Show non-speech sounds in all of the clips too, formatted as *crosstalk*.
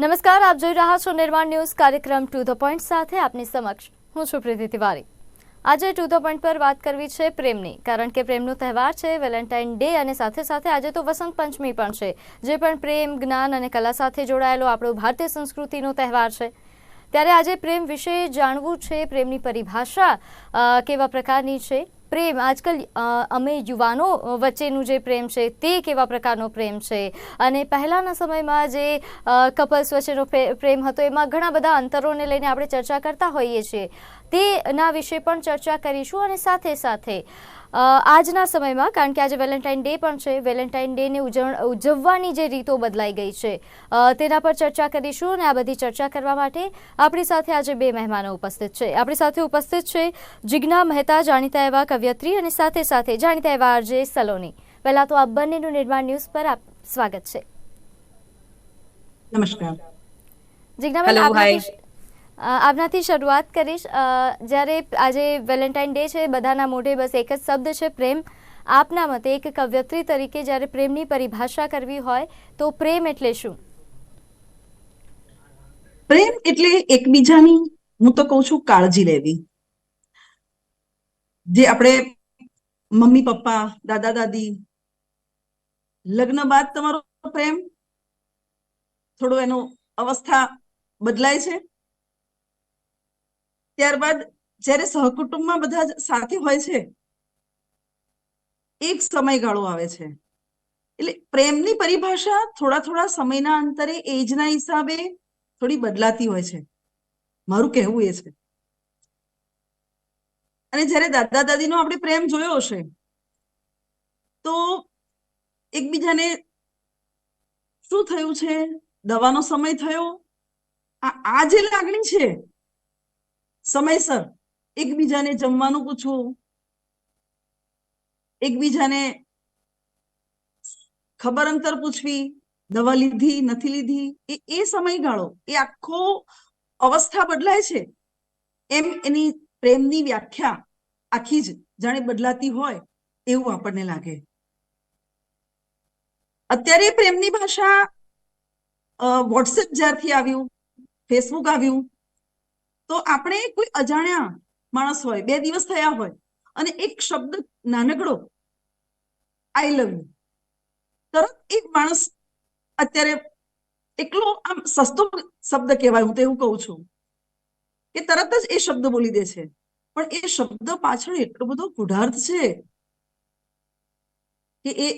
નમસ્કાર, આપ જોઈ રહ્યા છો નિર્માણ ન્યૂઝ કાર્યક્રમ ટુ ધ પોઈન્ટ સાથે આપની સમક્ષ. હું છું પ્રીતિ તિવારી. આજે ટુ ધ પોઈન્ટ પર વાત કરવી છે પ્રેમની, કારણ કે પ્રેમનો તહેવાર છે, વેલેન્ટાઇન ડે અને સાથે સાથે આજે તો વસંત પંચમી પણ છે, જે પણ પ્રેમ, જ્ઞાન અને કલા સાથે જોડાયેલો આપણો ભારતીય સંસ્કૃતિનો તહેવાર છે. ત્યારે આજે પ્રેમ વિશે જાણવું છે, પ્રેમની પરિભાષા કેવા પ્રકારની છે? પ્રેમ, આજકાલ અમે યુવાનો વચ્ચેનું જે પ્રેમ છે તે કેવા પ્રકારનો પ્રેમ છે? અને પહેલાંના સમયમાં જે કપલ્સ વચ્ચેનો પ્રે- પ્રેમ હતો, એમાં ઘણા બધા અંતરોને લઈને આપણે ચર્ચા કરતા હોઈએ છીએ. તેના વિશે પણ ચર્ચા કરીશું અને સાથે સાથે આજના સમયમાં કારણ કે આજે વેલેન્ટાઇન ડે પણ છે વેલેન્ટાઇન ડેને ઉજવ ઉજવવાની જે રીતો બદલાઈ ગઈ છે. તેના પર ચર્ચા કરીશું અને આ બધી ચર્ચા કરવા માટે આપણી સાથે આજે બે મહેમાનો ઉપસ્થિત છે. આપણી સાથે ઉપસ્થિત છે જિજ્ઞા મહેતા જાણીતા એવા કવિયત્રી અને સાથે સાથે જાણીતા એવા આરજે સલોની. પહેલા તો આ બંનેનું નિર્માણ ન્યૂઝ પર આપ સ્વાગત છે. નમસ્કાર. જિજ્ઞાબેન. આપનાથી શરૂઆત કરીશ. જ્યારે આજે વેલેન્ટાઇન ડે છે, બધાના મોઢે બસ એક જ શબ્દ છે, પ્રેમ. આપના મતે એક કવયત્રી તરીકે જ્યારે પ્રેમની પરિભાષા કરવી હોય, તો પ્રેમ એટલે શું? પ્રેમ એટલે એકબીજાની, હું તો કહું છું, કાળજી લેવી. જે આપણે મમ્મી, પપ્પા, દાદા, દાદી, લગ્ન બાદ તમારો પ્રેમ થોડો એનો અવસ્થા બદલાય છે. ત્યારબાદ જ્યારે સહકુટુંબમાં બધા સાથે હોય છે, એક સમયગાળો આવે છે. એટલે પ્રેમની પરિભાષા થોડા થોડા સમયના અંતરે એજના હિસાબે થોડી બદલાતી હોય છે. મારું કહેવું એ છે. અને જ્યારે દાદા દાદીનો આપણે પ્રેમ જોયો હશે, તો એકબીજાને શું થયું છે? દવાનો સમય થયો. આ જે લાગણી છે સમયસર એકબીજાને જમવાનું પૂછવું, એકબીજાને ખબર અંતર પૂછવી, દવા લીધી, નથી લીધી, એ એ સમયગાળો, એ આખો અવસ્થા બદલાય છે. એમ એની પ્રેમની વ્યાખ્યા આખી જ જાણે બદલાતી હોય એવું આપણને લાગે. અત્યારે પ્રેમની ભાષા વોટ્સએપ જ્યારથી આવ્યું, ફેસબુક આવ્યું તો આપણે કોઈ અજાણ્યા માણસ હોય, બે દિવસ થયા હોય, અને એક શબ્દ નાનકડો આઈ લવ યુ તરત એક માણસ અત્યારે એટલો આમ સસ્તો શબ્દ કહેવાય, હું તો એવું કહું છું, કે તરત જ એ શબ્દ બોલી દે છે. પણ એ શબ્દ પાછળ એટલો બધો ગુઢાર્થ છે કે એ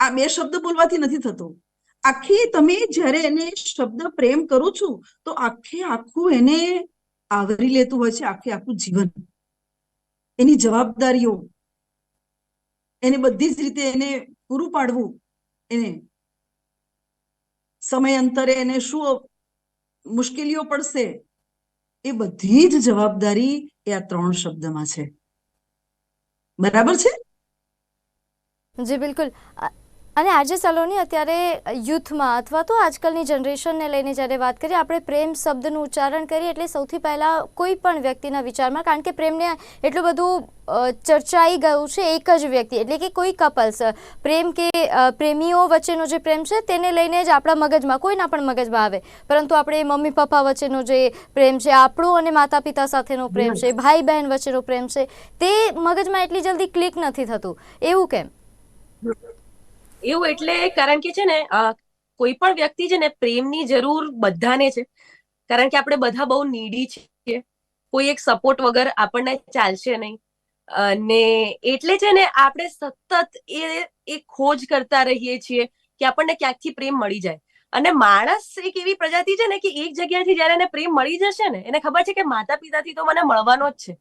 આ બે શબ્દ બોલવાથી નથી થતો. આખી તમે જ્યારે એને શબ્દ પ્રેમ કરો છો, તો આખે આખું એને આવરી લેતું હોય છે, આખે આખું જીવન. એની જવાબદારીઓ. એને બધી જ રીતે એને પૂરું પાડવું. એને સમય અંતરે એને શું મુશ્કેલીઓ પડશે, એ બધી જ જવાબદારી એ આ ત્રણ શબ્દમાં છે. બરાબર છે? જી, બિલકુલ. અને આજે સલોની અત્યારે યુથમાં અથવા તો આજકાલની જનરેશનને લઈને જ્યારે વાત કરીએ આપણે પ્રેમ શબ્દનું ઉચ્ચારણ કરીએ એટલે સૌથી પહેલાં કોઈ પણ વ્યક્તિના વિચારમાં કારણ કે પ્રેમને એટલું બધું ચર્ચાઈ ગયું છે એક જ વ્યક્તિ એટલે કે કોઈ કપલ્સ પ્રેમ કે પ્રેમીઓ વચ્ચેનો જે પ્રેમ છે તેને લઈને જ આપણા મગજમાં કોઈના પણ મગજમાં આવે. પરંતુ આપણે મમ્મી પપ્પા વચ્ચેનો જે પ્રેમ છે આપણો અને માતા પિતા સાથેનો પ્રેમ છે ભાઈ બહેન વચ્ચેનો પ્રેમ છે તે મગજમાં એટલી જલ્દી ક્લિક નથી થતું. એવું કેમ? એવું એટલે કારણ કે છે ને કોઈ પણ વ્યક્તિ છે ને પ્રેમની જરૂર બધાને છે. કારણ કે આપણે બધા બહુ નીડી છીએ. કોઈ એક સપોર્ટ વગર આપણને ચાલશે નહીં. અને એટલે છે ને આપણે સતત એ એ ખોજ કરતા રહીએ છીએ કે આપણને ક્યાંકથી પ્રેમ મળી જાય. અને માણસ એક એવી પ્રજાતિ છે ને કે એક જગ્યાથી જ્યારે એને પ્રેમ મળી જશે ને, એને ખબર છે કે માતા પિતાથી તો મને મળવાનો જ છે.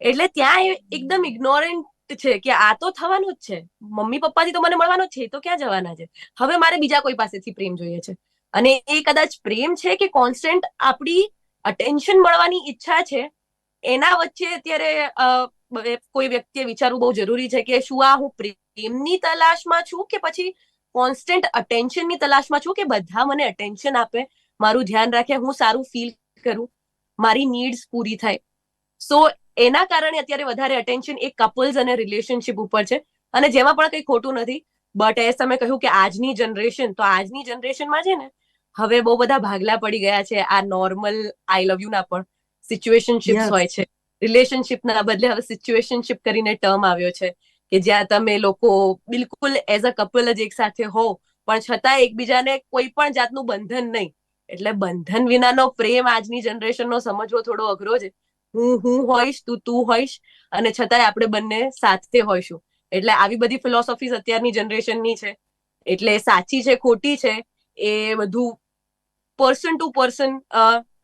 એટલે ત્યાં એકદમ ઇગ્નોરન્ટ છે કે આ તો થવાનું જ છે. મમ્મી પપ્પાથી તો મને મળવાનું છે તો ક્યાં જવાના છે? હવે મારે બીજા કોઈ પાસેથી પ્રેમ જોઈએ છે. અને એ કદાચ પ્રેમ છે કે કોન્સ્ટન્ટ આપણી અટેન્શન મળવાની ઈચ્છા છે, એના વચ્ચે અત્યારે કોઈ વ્યક્તિએ વિચારવું બહુ જરૂરી છે કે શું આ હું પ્રેમની તલાશમાં છું કે પછી કોન્સ્ટન્ટ અટેન્શનની તલાશમાં છું કે બધા મને અટેન્શન આપે, મારું ધ્યાન રાખે, હું સારું ફીલ કરું, મારી નીડ્સ પૂરી થાય. સો એના કારણે અત્યારે વધારે અટેન્શન એક કપલ્સ અને રિલેશનશિપ ઉપર છે. અને જેમાં પણ કંઈ ખોટું નથી બટ એ તમે કહ્યું કે આજની જનરેશન તો આજની જનરેશનમાં છે ને હવે બહુ બધા ભાગલા પડી ગયા છે આ નોર્મલ આઈ લવ યુ ના પણ સિચ્યુએશનશિપ્સ હોય છે. રિલેશનશિપ ના બદલે હવે સિચ્યુએશનશિપ કરીને ટર્મ આવ્યો છે કે જ્યાં તમે લોકો બિલકુલ એઝ અ કપલ જ એક સાથે હો પણ છતાં એકબીજાને કોઈ પણ જાતનું બંધન નહીં. એટલે બંધન વિનાનો પ્રેમ આજની જનરેશનનો સમજવો થોડો અઘરો છે. હું હું હોઈશ તું તું હોઈશ અને છતાંય આપણે બંને સાથે હોઈશું. એટલે આવી બધી ફિલોસોફીઝ અત્યારની જનરેશનની છે. એટલે સાચી છે ખોટી છે એ બધું પર્સન ટુ પર્સન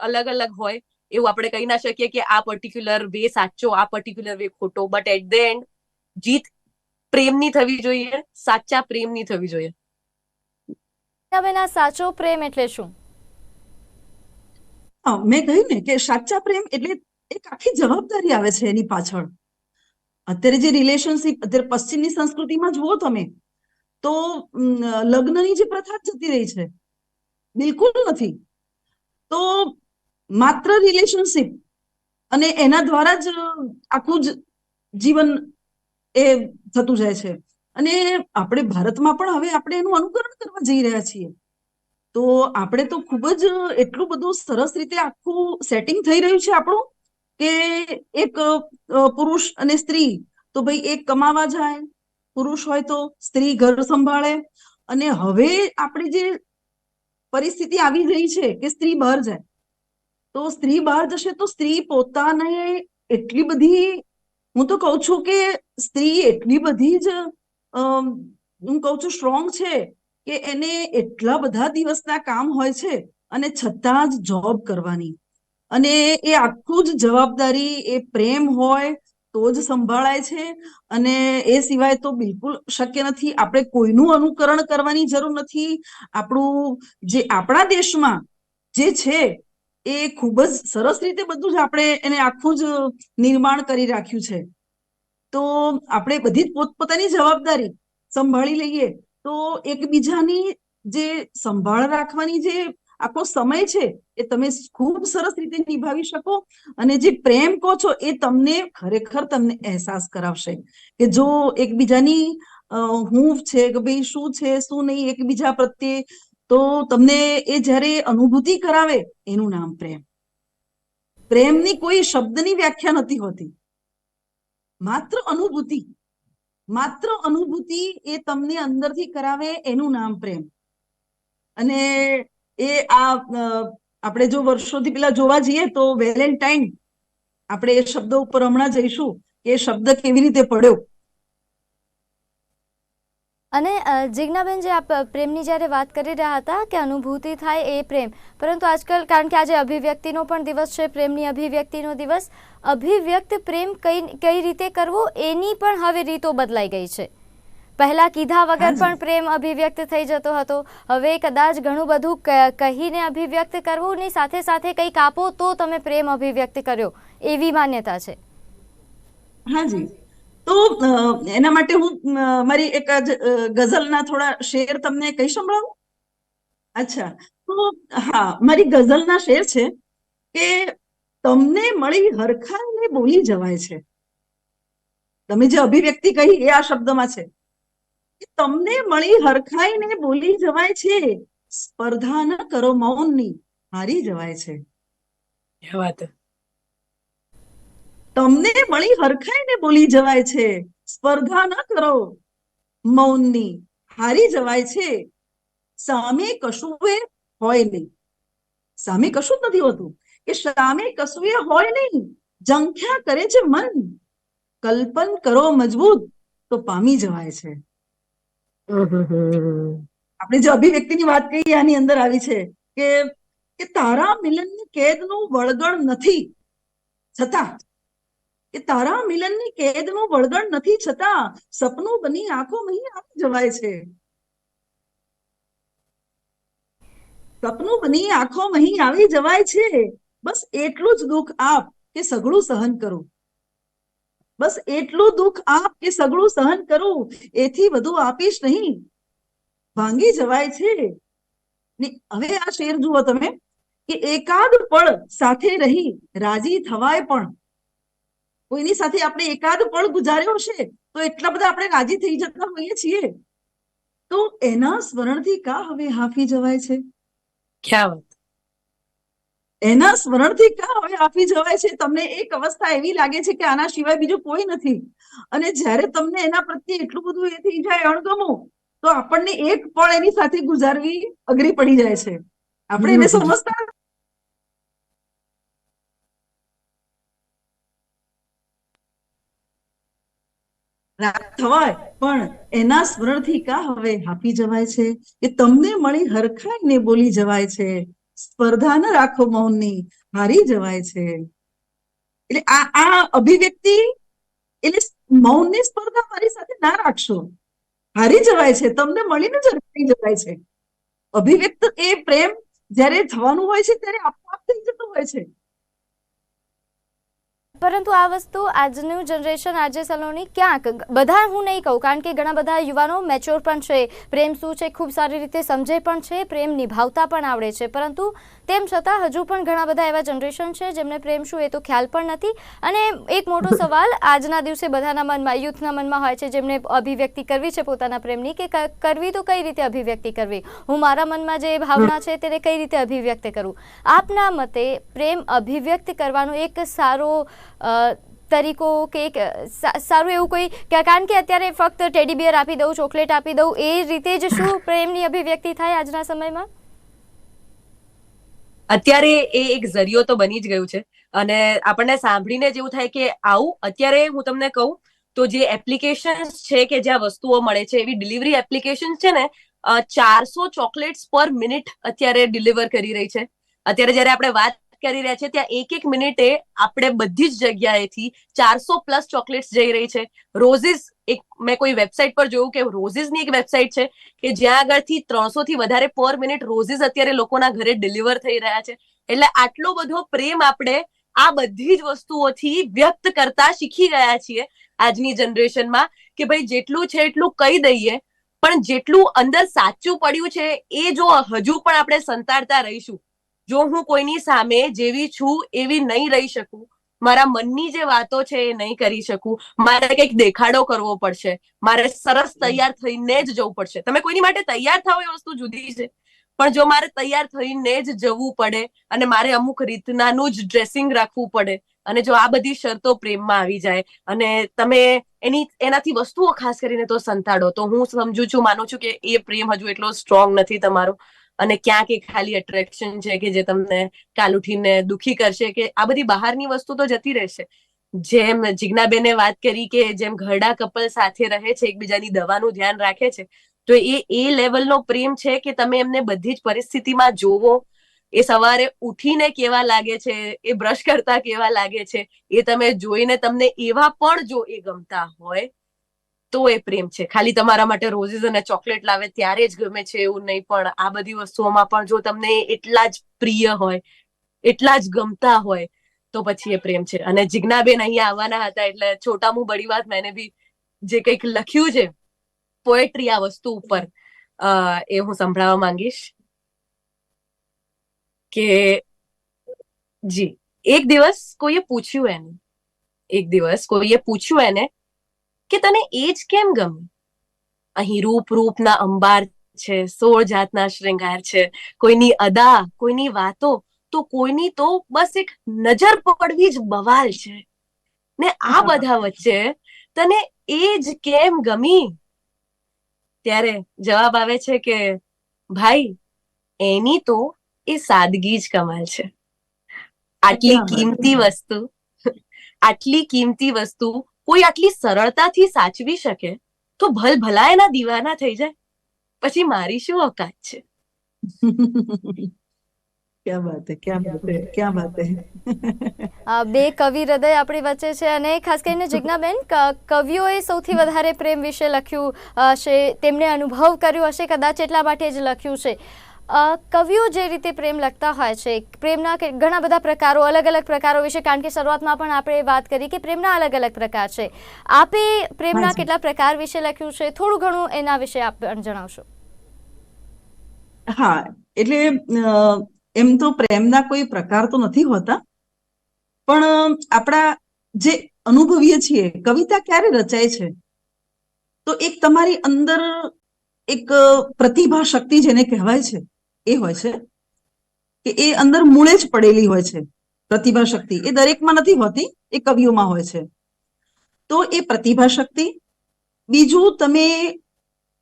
અલગ અલગ હોય. એવું આપણે કહી ના શકીએ કે આ પર્ટિક્યુલર વે સાચો આ પર્ટિક્યુલર વે ખોટો. બટ એટ ધ એન્ડ જીત પ્રેમની થવી જોઈએ સાચા પ્રેમની થવી જોઈએ. બેન આ સાચો પ્રેમ એટલે શું? મેં કહ્યું ને કે સાચા પ્રેમ એટલે એક આખી જવાબદારી આવે છે એની પાછળ. અત્યારે જે રિલેશનશિપ અત્યારે પશ્ચિમની સંસ્કૃતિમાં જુઓ તમે, તો લગ્નની જે પ્રથા જતી રહી છે, બિલકુલ નથી. તો માત્ર રિલેશનશિપ અને એના દ્વારા જ આખું જ જીવન એ થતું જાય છે. અને આપણે ભારતમાં પણ હવે આપણે એનું અનુકરણ કરવા જઈ રહ્યા છીએ. તો આપણે તો ખૂબ જ એટલું બધું સરસ રીતે આખું સેટિંગ થઈ રહ્યું છે આપણું. કે એક પુરુષ અને સ્ત્રી, તો ભાઈ એક કમાવા જાય, પુરુષ હોય તો સ્ત્રી ઘર સંભાળે. અને હવે આપણી જે પરિસ્થિતિ આવી રહી છે કે સ્ત્રી બહાર જાય, તો સ્ત્રી બહાર જશે તો સ્ત્રી પોતાને એટલી બધી, હું તો કહું છું કે સ્ત્રી એટલી બધી જ હું કહું છું સ્ટ્રોંગ છે કે એને એટલા બધા દિવસના કામ હોય છે અને છતાં જ જોબ કરવાની. અને એ આખું જ જવાબદારી એ પ્રેમ હોય તો જ સંભાળાય છે. અને એ સિવાય તો બિલકુલ શક્ય નથી. આપણે કોઈનું અનુકરણ કરવાની જરૂર નથી. આપણું જે આપણા દેશમાં જે છે એ ખૂબ જ સરસ રીતે બધું જ આપણે એને આખું જ નિર્માણ કરી રાખ્યું છે. તો આપણે બધી જ પોતપોતાની જવાબદારી સંભાળી લઈએ તો એકબીજાની જે સંભાળ રાખવાની જે આખો સમય છે એ તમે ખૂબ સરસ રીતે નિભાવી શકો અને જે પ્રેમ કહો છો એ તમને ખરેખર તમને અહેસાસ કરાવશે કે જો એકબીજાની અ, હું છે કે ભાઈ શું છે શું નહીં એકબીજા પ્રત્યે તો તમને એ જ્યારે અનુભૂતિ કરાવે એનું નામ પ્રેમ. પ્રેમની કોઈ શબ્દની વ્યાખ્યા નથી હોતી. માત્ર અનુભૂતિ માત્ર અનુભૂતિ એ તમને અંદરથી કરાવે એનું નામ પ્રેમ. અને એ આ આપણે જો વર્ષોથી પેલા જોવા જઈએ તો વેલેન્ટાઇન આપણે એ શબ્દ ઉપર હમણાં જઈશું કે એ શબ્દ કેવી રીતે પડ્યો. અને જિજ્ઞાબેન જે આપ પ્રેમની જ્યારે વાત કરી રહ્યા હતા કે અનુભૂતિ થાય એ પ્રેમ, પરંતુ આજકાલ કારણ કે આજે અભિવ્યક્તિનો પણ દિવસ છે, પ્રેમની અભિવ્યક્તિનો દિવસ, અભિવ્યક્ત પ્રેમ કઈ કઈ રીતે કરવો એની પણ હવે રીતો બદલાઈ ગઈ છે. પહેલા કીધા વગર પણ પ્રેમ અભિવ્યક્ત થઈ જતો હતો. હવે કદાચ ઘણું બધું કહીને અભિવ્યક્ત કરવું ને સાથે સાથે કંઈક આપો તો તમે પ્રેમ અભિવ્યક્ત કર્યો. એવી માન્યતા છે. હાજી તો એના માટે હું મારી એક ગઝલના થોડા શેર તમને કહી સંભળાવું? અચ્છા. તો હા મારી ગઝલના શેર છે કે તમને મળી હરખાઈને બોલી જવાય છે. તમે જે અભિવ્યક્તિ કહી એ આ શબ્દમાં છે. તમને મળી હરખાઈને બોલી જવાય છે. સ્પર્ધા ન કરો મૌનની હારી જવાય છે. તમને મળી હરખાઈને બોલી જવાય છે. સ્પર્ધા ન કરો મૌનની હારી જવાય છે. સામે કશું એ હોય નહીં. સામે કશું જ નથી હોતું. કે સામે કશું એ હોય નહીં. જંખ્યા કરે છે મન. કલ્પન કરો મજબૂત તો પામી જવાય છે. આપણે જે અભિવ્યક્તિની વાત કહી આની અંદર આવી છે કે કે તારા મિલનની કેદનું વળગણ નથી છતાં, કે તારા મિલનની કેદનું વળગણ નથી છતાં સપનું બની આંખો મહી આવી જવાય છે. સપનું બની આંખો મહી આવી જવાય છે. બસ એટલું જ દુઃખ આપ કે સઘળું સહન કરું. બસ એટલું દુઃખ આપ કે સગળું સહન કરું, એથી વધુ આપીશ નહીં. ભાંગી જવાય છે. ને હવે આ શેર જુઓ તમે, કે એકાદ પળ સાથે રહી રાજી થવાય પણ. કોઈની સાથે આપણે એકાદ પળ ગુજાર્યો હશે, તો એટલા બધા આપણે રાજી થઈ જતા હોઈએ છીએ. તો એના સ્મરણથી કા હવે હાફી જવાય છે? ક્યાં વાત. એના સ્મરણથી કા હવે હાફી જવાય છે? તમને એક અવસ્થા એવી લાગે છે કે આના સિવાય બીજું કોઈ નથી. અને જ્યારે તમને એના પ્રત્યે એટલું બધું એ થઈ જાય અણગમો તો આપણને એક પળ એની સાથે ગુજારવી અઘરી પડી જાય છે. આપણે એને સમજતા થવાય પણ એના સ્મરણથી કા હવે હાપી જવાય છે? કે તમને મળી હરખાઈને બોલી જવાય છે. સ્પર્ધા ન રાખો મૌનની, હારી જવાય છે. એટલે આ આ અભિવ્યક્તિ, એટલે મૌનની સ્પર્ધા મારી સાથે ના રાખશો. હારી જવાય છે, તમને મળીને જ હારી જવાય છે. અભિવ્યક્ત એ પ્રેમ જ્યારે થવાનું હોય છે, ત્યારે આપોઆપ થઈ જતું હોય છે. પરંતુ આ વસ્તુ આજનું જનરેશન આજે સલોની ક્યાંક? બધા હું નહીં કહું કારણ કે ઘણા બધા યુવાનો મેચ્યોર પણ છે. પ્રેમ શું છે? ખૂબ સારી રીતે સમજે પણ છે. પ્રેમ નિભાવતા પણ આવડે છે. પરંતુ તેમ છતાં હજુ પણ ઘણા બધા એવા જનરેશન છે જેમને પ્રેમ શું એ તો ખ્યાલ પણ નથી. અને એક મોટો *laughs* સવાલ આજના દિવસે બધાના મનમાં યુથના મનમાં હોય છે જેમને અભિવ્યક્તિ કરવી છે પોતાના પ્રેમની કે કરવી તો કઈ રીતે અભિવ્યક્તિ કરવી? હું મારા મનમાં જે ભાવના છે તેને કઈ રીતે અભિવ્યક્ત કરું? આપના મતે પ્રેમ અભિવ્યક્ત કરવાનો એક સારો તરીકો કે એક સારું એવું કોઈ કારણ કે અત્યારે ફક્ત ટેડી બિયર આપી દઉં ચોકલેટ આપી દઉં એ રીતે જ શું *laughs* પ્રેમની અભિવ્યક્તિ થાય આજના સમયમાં? અત્યારે એ એક ઝરિયો તો બની જ ગયું છે. અને આપણને સાંભળીને જેવું એવું થાય કે આવું અત્યારે હું તમને કહું તો જે એપ્લિકેશન છે કે જ્યાં વસ્તુઓ મળે છે એવી ડિલિવરી એપ્લિકેશન છે ને ચારસો ચોકલેટ્સ પર મિનિટ અત્યારે ડિલિવર કરી રહી છે. અત્યારે જ્યારે આપણે વાત કરી રહ્યા છે. ત્યાં એક એક મિનિટે આપણે બધી જ જગ્યાએથી ચારસો પ્લસ ચોકલેટ્સ જઈ રહી છે. રોઝિસ એક મેં કોઈ વેબસાઇટ પર જોયું કે રોઝિસની એક વેબસાઇટ છે કે જ્યાં આગળથી ત્રણસો થી વધારે પર મિનિટ રોઝિસ અત્યારે લોકોના ઘરે ડિલિવર થઈ રહ્યા છે. એટલે આટલો બધો પ્રેમ આપણે આ બધી જ વસ્તુઓથી વ્યક્ત કરતા શીખી ગયા છીએ આજની જનરેશનમાં કે ભાઈ જેટલું છે એટલું કહી દઈએ. પણ જેટલું અંદર સાચું પડ્યું છે એ જો હજુ પણ આપણે સંતાડતા રહીશું જો હું કોઈની સામે જેવી છું એવી નહીં રહી શકું મારા મનની જે વાતો છે એ નહીં કરી શકું મારે કંઈક દેખાડો કરવો પડશે મારે સરસ તૈયાર થઈને જ જવું પડશે. તમે કોઈની માટે તૈયાર થાવ એ વસ્તુ જુદી છે પણ જો મારે તૈયાર થઈને જ જવું પડે અને મારે અમુક રીતનાનું જ ડ્રેસિંગ રાખવું પડે અને જો આ બધી શરતો પ્રેમમાં આવી જાય અને તમે એની એનાથી વસ્તુઓ ખાસ કરીને તો સંતાડો તો હું સમજુ છું માનું છું કે એ પ્રેમ હજુ એટલો સ્ટ્રોંગ નથી તમારો. અને ક્યાંક એ ખાલી એટ્રેક્શન છે કે જે તમને કાલ ઉઠીને દુખી કરશે કે આ બધી બહારની વસ્તુ તો જતી રહેશે. જેમ જિજ્ઞાબેને વાત કરી કે જેમ ઘરડા કપલ સાથે રહે છે, એકબીજાની દવાનું ધ્યાન રાખે છે, તો એ એ લેવલનો પ્રેમ છે કે તમે એમને બધી જ પરિસ્થિતિમાં જોવો. એ સવારે ઉઠીને કેવા લાગે છે, એ બ્રશ કરતા કેવા લાગે છે, એ તમે જોઈને તમને એવા પણ જો એ ગમતા હોય તો એ પ્રેમ છે. ખાલી તમારા માટે રોઝિસ અને ચોકલેટ લાવે ત્યારે જ ગમે છે એવું નહીં, પણ આ બધી વસ્તુઓમાં પણ જો તમને એટલા જ પ્રિય હોય, એટલા જ ગમતા હોય, તો પછી એ પ્રેમ છે. અને જિજ્ઞાબેન અહીંયા આવવાના હતા એટલે છોટા મું બડી વાત મેને બી જે કંઈક લખ્યું છે પોએટ્રી આ વસ્તુ ઉપર એ હું સંભળાવવા માંગીશ કે જી, એક દિવસ કોઈએ પૂછ્યું એને, એક દિવસ કોઈએ પૂછ્યું એને કે તને એ જ કેમ ગમી? અહીં રૂપ રૂપના અંબાર છે સોળ જાતના શ્રૃંગાર છે કોઈની અદા કોઈની વાતો તો કોઈની તો બસ એક નજર પડવી જ બવાલ છે. ને આ બધા વચ્ચે તને એ જ કેમ ગમી? ત્યારે જવાબ આવે છે કે ભાઈ એની તો એ સાદગી જ કમાલ છે. આટલી કિંમતી વસ્તુ આટલી કિંમતી વસ્તુ કોઈ આટલી સરળતાથી સાચવી શકે તો ભલ ભલા એના દીવાના થઈ જાય. પછી મારી શું ઓકાત છે? ક્યાં બાત ક્યાં બાત ક્યાં બાત આ બે કવિ હૃદય આપણી વચ્ચે છે અને ખાસ કરીને જિજ્ઞાબેન ક- કવિઓએ સૌથી વધારે પ્રેમ વિશે લખ્યું હશે તેમણે અનુભવ કર્યો હશે કદાચ એટલા માટે જ લખ્યું છે. કવિઓ જે રીતે પ્રેમ લખતા હોય છે પ્રેમના ઘણા બધા પ્રકારો અલગ અલગ પ્રકારો વિશે કારણ કે શરૂઆતમાં પણ આપણે વાત કરી કે પ્રેમના અલગ અલગ પ્રકાર છે. આપે પ્રેમના કેટલા પ્રકાર વિશે લખ્યું છે? થોડું ઘણું એના વિશે આપ જણાવશો. હા એટલે એમ તો પ્રેમના કોઈ પ્રકાર તો નથી હોતા. પણ આપણા જે અનુભવીએ છીએ કવિતા ક્યારે રચાય છે? તો એક તમારી અંદર એક પ્રતિભા શક્તિ જેને કહેવાય છે. એ હોય છે કે એ અંદર મૂળે જ પડેલી હોય છે. પ્રતિભા શક્તિ. એ દરેકમાં નથી હોતી, એ કવિઓમાં હોય છે. તો એ પ્રતિભા શક્તિ, બીજું તમે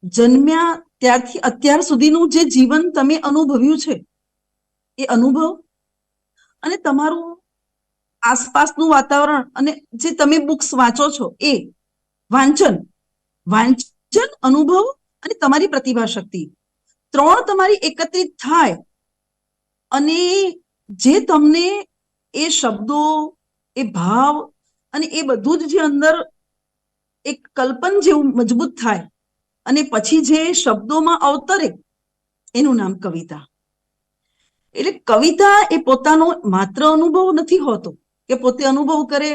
જન્મ્યા ત્યારથી અત્યાર સુધીનું જે જીવન તમે અનુભવ્યું છે, એ અનુભવ અને તમારું આસપાસનું વાતાવરણ અને જે તમે બુક્સ વાંચો છો એ વાંચન વાંચન અનુભવ અને તમારી પ્રતિભા શક્તિ. ત્રણ તમારી એકત્રિત થાય અને જે તમને એ શબ્દો, એ ભાવ અને એ બધું જ જે અંદર એક કલ્પન જેવું મજબૂત થાય અને પછી જે શબ્દોમાં અવતરે એનું નામ કવિતા. એટલે કવિતા એ પોતાનો માત્ર અનુભવ નથી હોતો કે પોતે અનુભવ કરે.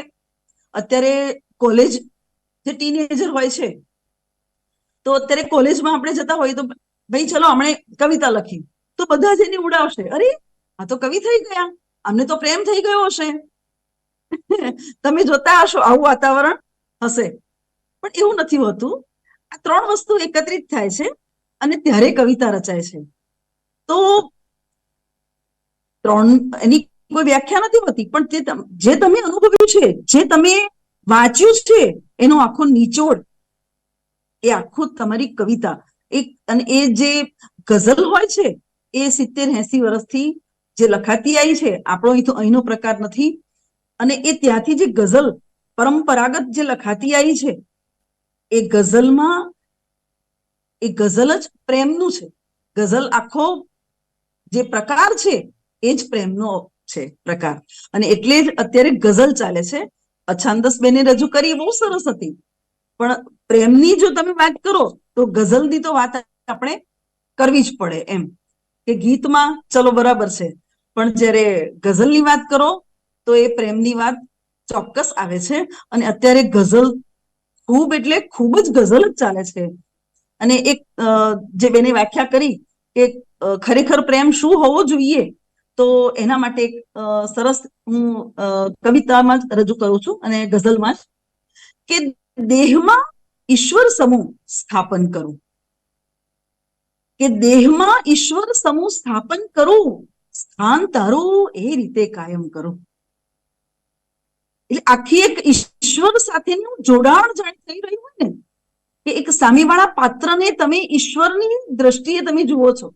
અત્યારે કોલેજ જે ટીનેજર હોય છે, તો અત્યારે કોલેજમાં આપણે જતા હોઈએ તો ભાઈ ચલો હમણે કવિતા લખી તો બધા જ એને ઉડાવશે. અરે, આ તો કવિ થઈ ગયા. અમને તો પ્રેમ થઈ ગયો હશે. *laughs* તમે જોતા હશો આવું વાતાવરણ હશે. પણ એવું નથી હોતું. આ ત્રણ વસ્તુ એકત્રિત થાય છે અને ત્યારે કવિતા રચાય છે. તો ત્રણ, એની કોઈ વ્યાખ્યા નથી હોતી, પણ તે જે તમે અનુભવ્યું છે, જે તમે વાંચ્યું છે, એનો આખો નિચોડ, એ આખું તમારી કવિતા. એક અને એ જે ગઝલ હોય છે, એ સિત્તેર એસી વર્ષથી જે લખાતી આવી છે, આપણો અહીં તો અહીંનો પ્રકાર નથી. અને એ ત્યાંથી જે ગઝલ પરંપરાગત જે લખાતી આવી છે, એ ગઝલમાં, એ ગઝલ જ પ્રેમનું છે. ગઝલ આખો જે પ્રકાર છે, એ જ પ્રેમનો છે પ્રકાર. અને એટલે જ અત્યારે ગઝલ ચાલે છે. અછાંદસ બેને રજૂ કરી, બહુ સરસ હતી. પણ પ્રેમની જો તમે વાત કરો તો ગઝલની તો વાત આપણે કરવી જ પડે એમ. કે ગીતમાં ચલો બરાબર છે, પણ જ્યારે ગઝલની વાત કરો, તો એ પ્રેમની વાત ચોક્કસ આવે છે. અને અત્યારે ગઝલ ખૂબ એટલે ખૂબ જ ગઝલ જ ચાલે છે. અને એક જે બેને વ્યાખ્યા કરી કે ખરેખર પ્રેમ શું હોવો જોઈએ, તો એના માટે એક સરસ હું કવિતામાં જ રજૂ કરું છું અને ગઝલમાં જ કે દેહમાં ઈશ્વર સમૂહ સ્થાપન કરું. કે દેહમાં ઈશ્વર સમૂહ સ્થાપન કરું, સ્થાન તારું એ રીતે કાયમ કરું. એટલે આખી એક ઈશ્વર સાથેનું જોડાણ જાણે થઈ રહ્યું હોય ને, કે એક સામેવાળા પાત્રને તમે ઈશ્વરની દ્રષ્ટિએ તમે જુઓ છો,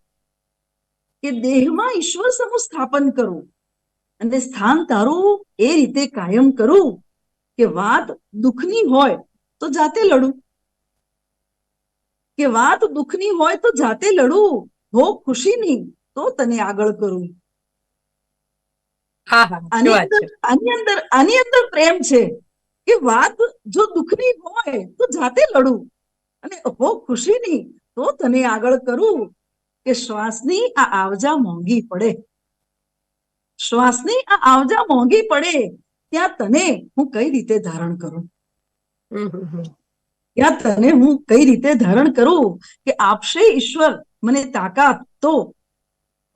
કે દેહમાં ઈશ્વર સમૂહ સ્થાપન કરું અને સ્થાન તારું એ રીતે કાયમ કરું, કે વાત દુઃખની હોય તો જાતે લડું. કે વાત દુઃખની હોય તો જાતે લડું. હો ખુશીની તો તને આગળ કરું. આની અંદર આની અંદર પ્રેમ છે કે વાત જો દુઃખની હોય તો જાતે લડું. અને હો ખુશીની તો તને આગળ કરું કે શ્વાસની આ આવજા મોંઘી પડે. શ્વાસની આ આવજા મોંઘી પડે ત્યાં તને હું કઈ રીતે ધારણ કરું? ત્યાં તને હું કઈ રીતે ધારણ કરું કે આપશે ઈશ્વર મને તાકાત તો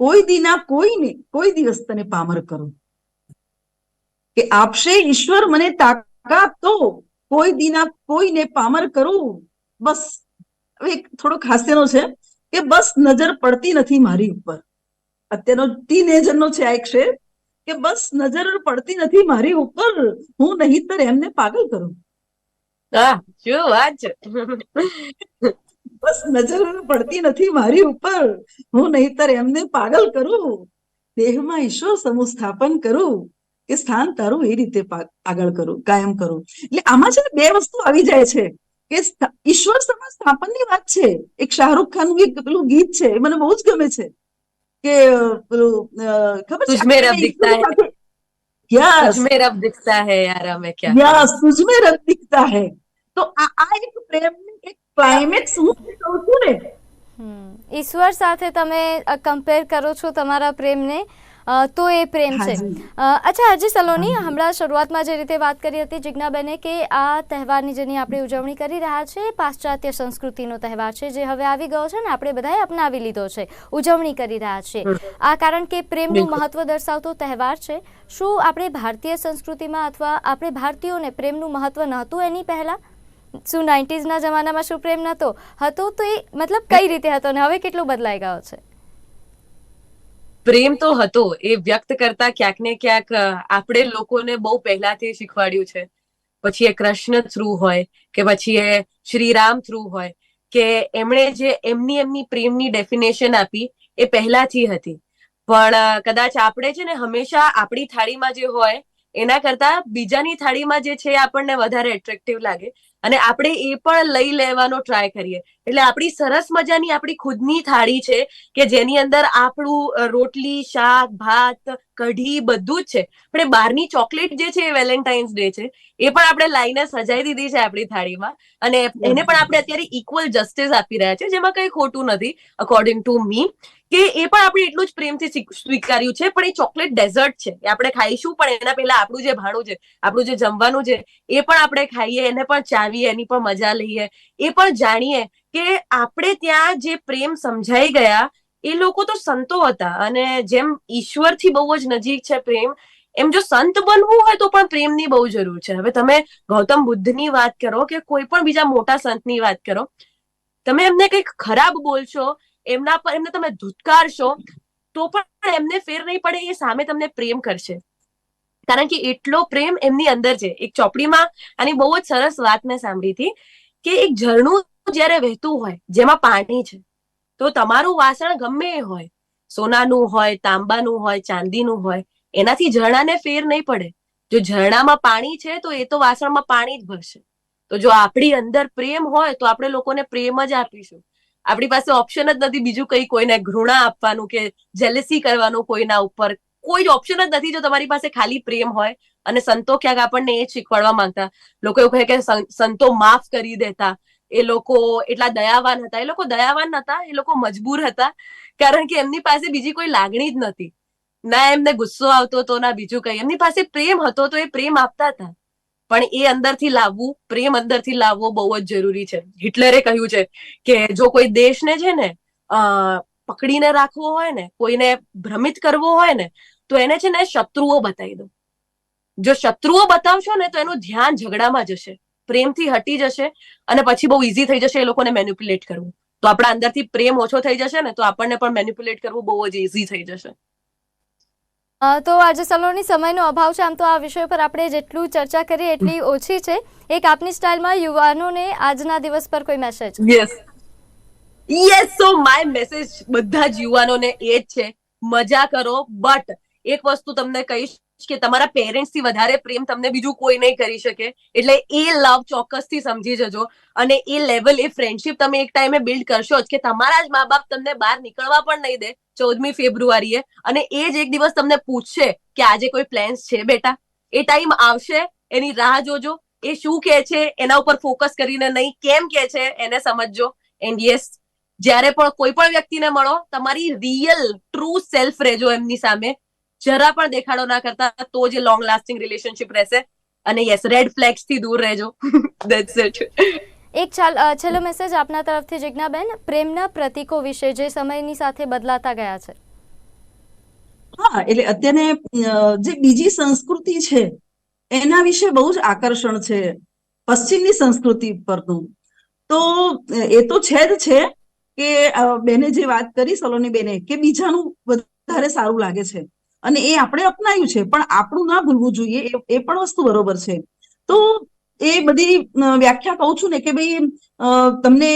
કોઈ દીના કોઈને કોઈ દિવસ તને પામર કરું કે આપશે ઈશ્વર મને તાકાત તો કોઈ દીના કોઈને પામર કરું બસ એક થોડોક હાસ્યનો છે કે બસ નજર પડતી નથી મારી ઉપર અત્યારનો ટીનેજરનો છે આ એક શેર કે બસ નજર પડતી નથી મારી ઉપર હું નહીતર એમને પાગલ કરું હા શું વાત છે? બસ નજર પડતી નથી મારી ઉપર. હું નહીતર એમને પાગલ કરું. દેહમાં ઈશ્વર સમૂહ સ્થાપન કરું કે સ્થાન તારું એ રીતે આગળ કરું કાયમ કરું. એટલે આમાં છે ને બે વસ્તુ આવી જાય છે. કે ઈશ્વર સમુસ્થાપનની વાત છે. એક શાહરુખ ખાનનું એક પેલું ગીત છે એ મને બહુ જ ગમે છે. કે પેલું ખબર છે? યસ. મેરા દિખતા હે યાર અમે ક્યા યસ તુજમે રબ દિખતા હે. તો આ આ એક પ્રેમની એક ક્લાઇમેક્સ હું કહું છું ને. ઈશ્વર સાથે તમે કમ્પેર કરો છો તમારા પ્રેમને તો એ પ્રેમ છે. અચ્છા હજી સલોની હમણાં શરૂઆતમાં જે રીતે વાત કરી હતી જિજ્ઞાબેને કે આ તહેવારની જેની આપણે ઉજવણી કરી રહ્યા છે પાશ્ચાત્ય સંસ્કૃતિનો તહેવાર છે જે હવે આવી ગયો છે ને આપણે બધાએ અપનાવી લીધો છે ઉજવણી કરી રહ્યા છે. આ કારણ કે પ્રેમનું. મહત્વ દર્શાવતો તહેવાર છે. શું આપણે ભારતીય સંસ્કૃતિમાં અથવા આપણે ભારતીયોને પ્રેમનું મહત્વ નહોતું એની પહેલા? શું નાઇન્ટીઝના જમાનામાં શું પ્રેમ નહોતો? હતો તો એ, મતલબ કઈ રીતે હતો અને હવે કેટલો બદલાઈ ગયો છે? પ્રેમ તો હતો, એ વ્યક્ત કરતા ક્યાંક ને ક્યાંક આપણે લોકોને બહુ પહેલાથી શીખવાડ્યું છે. પછી એ કૃષ્ણ થ્રુ હોય, કે પછી એ શ્રીરામ થ્રુ હોય, કે એમણે જે એમની એમની પ્રેમની ડેફિનેશન આપી, એ પહેલાથી હતી. પણ કદાચ આપણે છે ને હંમેશા આપણી થાળીમાં જે હોય, એના કરતા બીજાની થાળીમાં જે છે આપણને વધારે એટ્રેક્ટિવ લાગે. અને આપણે એ પણ લઈ લેવાનો ટ્રાય કરીએ. એટલે આપણી સરસ મજાની આપણી ખુદની થાળી છે કે જેની અંદર આપણું રોટલી, શાક, ભાત, કઢી બધું જ છે. પણ એ બહારની ચોકલેટ જે છે એ વેલેન્ટાઇન્સ ડે છે, એ પણ આપણે લાઈને સજાઈ દીધી છે આપણી થાળીમાં. અને એને પણ આપણે અત્યારે ઇક્વલ જસ્ટિસ આપી રહ્યા છે, જેમાં કંઈ ખોટું નથી અકોર્ડિંગ ટુ મી કે એ પણ આપણે એટલું જ પ્રેમથી સ્વીકાર્યું છે. પણ એ ચોકલેટ ડેઝર્ટ છે, એ આપણે ખાઈશું, પણ એના પહેલા આપણું જે ભાણું છે, આપણું જે જમવાનું છે, એ પણ આપણે ખાઈએ, એને પણ ચાવીએ, એની પણ મજા લઈએ. એ પણ જાણીએ કે આપણે ત્યાં જે પ્રેમ સમજાઈ ગયા, એ લોકો તો સંતો હતા અને જેમ ઈશ્વરથી બહુ જ નજીક છે પ્રેમ, એમ જો સંત બનવું હોય તો પણ પ્રેમની બહુ જરૂર છે. હવે તમે ગૌતમ બુદ્ધની વાત કરો કે કોઈ પણ બીજા મોટા સંતની વાત કરો, તમે એમને કંઈક ખરાબ બોલશો, એમના પર એમને તમે ધુતકારશો, તો પણ એમને ફેર નહીં પડે, એ સામે તમને પ્રેમ કરશે. કારણ કે એટલો પ્રેમ એમની અંદર છે. એક ચોપડીમાં આની બહુ જ સરસ વાત મેં સાંભળી હતી. કે એક ઝરણું જ્યારે વહેતું હોય, જેમાં પાણી છે, તો તમારું વાસણ ગમે એ હોય, સોનાનું હોય, તાંબાનું હોય, ચાંદીનું હોય, એનાથી ઝરણાને ફેર નહીં પડે. જો ઝરણામાં પાણી છે, તો એ તો વાસણમાં પાણી જ ભરશે. તો જો આપણી અંદર પ્રેમ હોય, તો આપણે લોકોને પ્રેમ જ આપીશું. આપણી પાસે ઓપ્શન જ નથી બીજું કઈ કોઈને ઘૃણા આપવાનું કે જેલેસી કરવાનું કોઈના ઉપર. કોઈ જ ઓપ્શન જ નથી જો તમારી પાસે ખાલી પ્રેમ હોય અને સંતો ક્યાંક આપણને એ શીખવાડવા માંગતા. લોકો એવું કહે કે સંતો માફ કરી દેતા. એ લોકો એટલા દયાવાન હતા. એ લોકો દયાવાન નતા, એ લોકો મજબૂર હતા. કારણ કે એમની પાસે બીજી કોઈ લાગણી જ નથી ના એમને ગુસ્સો આવતો હતો, ના બીજું કઈ. એમની પાસે પ્રેમ હતો તો એ પ્રેમ આપતા હતા. પણ એ અંદરથી લાવવું, પ્રેમ અંદરથી લાવવો બહુ જ જરૂરી છે. હિટલરે કહ્યું છે કે જો કોઈ દેશને છે ને પકડીને રાખવો હોય ને, કોઈને ભ્રમિત કરવો હોય ને, તો એને છે ને શત્રુઓ બતાવી દો જો શત્રુઓ બતાવશો ને તો એનું ધ્યાન ઝઘડામાં જશે. પ્રેમથી હટી જશે અને પછી બહુ ઈઝી થઈ જશે એ લોકોને મેન્યુપ્યુલેટ કરવું. તો આપણા અંદરથી પ્રેમ ઓછો થઈ જશે ને તો આપણને પણ મેન્યુપ્યુલેટ કરવું બહુ જ ઈઝી થઈ જશે. તો આજે સલોની સમયનો અભાવ છે. આમ તો આ વિષય પર આપણે જેટલું ચર્ચા કરીએ એટલી ઓછી છે. એક આપની સ્ટાઇલમાં યુવાનોને આજના દિવસ પર કોઈ message yes yes so my message બધા જ યુવાનોને એ જ છે. મજા કરો બટ એક વસ્તુ તમને કહીશ કે તમારા પેરેન્ટ્સથી વધારે પ્રેમ તમને બીજું કોઈ નહીં કરી શકે. એટલે એ લવ ચોક્કસથી સમજી જજો. અને એ લેવલ એ ફ્રેન્ડશિપ તમે એક ટાઈમે બિલ્ડ કરશો જ કે તમારા જ મા બાપ તમને બહાર નીકળવા પણ નહીં દે ચૌદમી ફેબ્રુઆરીએ. અને એ જ એક દિવસ તમને પૂછશે કે આજે કોઈ પ્લાન્સ છે બેટા? એ ટાઈમ આવશે, એની રાહ જોજો. એ શું કે છે, એના ઉપર ફોકસ કરીને નહીં, કેમ કે છે, એને સમજજો. એન્ડ યસ જ્યારે પણ કોઈ પણ વ્યક્તિને મળો, તમારી રિયલ ટ્રુ સેલ્ફ રહેજો એમની સામે. જરા પણ દેખાડો ના કરતા તો જે લોંગ લાસ્ટિંગ રિલેશનશિપ રહેશે. અને યસ રેડ ફ્લેગ્સથી દૂર રહેજો. *laughs* ધેટ્સ ઇટ એક ચાલ છેલ્લો મેસેજ આપના તરફથી જિજ્ઞાબેન. પ્રેમના પ્રતીકો વિશે જે સમયની સાથે બદલાતા ગયા છે. હા એટલે અત્યારે જે બીજી સંસ્કૃતિ છે એના વિશે બહુ જ આકર્ષણ છે પશ્ચિમની સંસ્કૃતિ પરનું. તો એ તો છે જ છે કે બેને જે વાત કરી સલોની બેને કે બીજાનું વધારે સારું લાગે છે. અને એ આપણે અપનાવ્યું છે, પણ આપણું ના ભૂલવું જોઈએ, એ પણ વસ્તુ બરોબર છે. તો એ બધી વ્યાખ્યા કહું છું ને કે ભાઈ તમને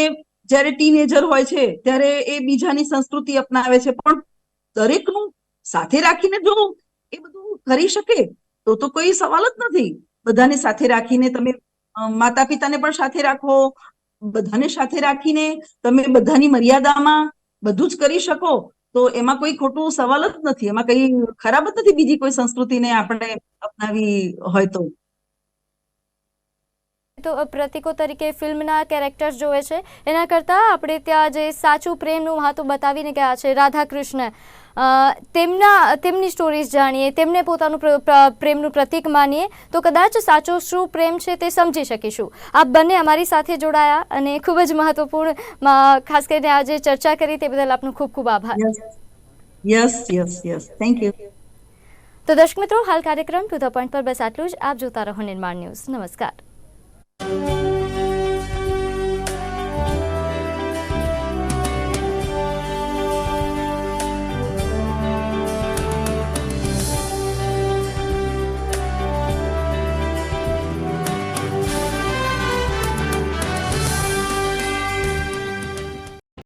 જ્યારે ટીનેજર હોય છે, ત્યારે એ બીજાની સંસ્કૃતિ અપનાવે છે, પણ દરેકનું સાથે રાખીને જો એ બધું કરી શકે, તો તો કોઈ સવાલ જ નથી. બધાને સાથે રાખીને તમે માતા પિતાને પણ સાથે રાખો, બધાને સાથે રાખીને તમે બધાની મર્યાદામાં બધું જ કરી શકો. તો એમાં કોઈ ખોટું સવાલ જ નથી. એમાં કઈ ખરાબ જ નથી બીજી કોઈ સંસ્કૃતિને આપણે અપનાવી હોય તો? તો પ્રતીકો તરીકે ફિલ્મના કેરેક્ટર્સ જોવે છે. એના કરતાં આપણે ત્યાં જે સાચું પ્રેમનું મહત્વ બતાવીને ગયા છે રાધા કૃષ્ણ તેમના તેમની સ્ટોરીઝ જાણીએ તેમને પોતાનું પ્ર- પ્ર- પ્રેમનું પ્રતીક માનીએ તો કદાચ સાચો શું પ્રેમ છે તે સમજી શકીશું. આપ બંને અમારી સાથે જોડાયા અને ખૂબ જ મહત્વપૂર્ણ ખાસ કરીને આજે ચર્ચા કરી તે બદલ આપનો ખૂબ ખૂબ આભાર. Yes yes yes thank you તો દર્શક મિત્રો હાલ કાર્યક્રમ ટુ ધ પોઈન્ટ પર બસ આટલું જ. આપ જોતા રહો નિર્માણ ન્યૂઝ. નમસ્કાર. Música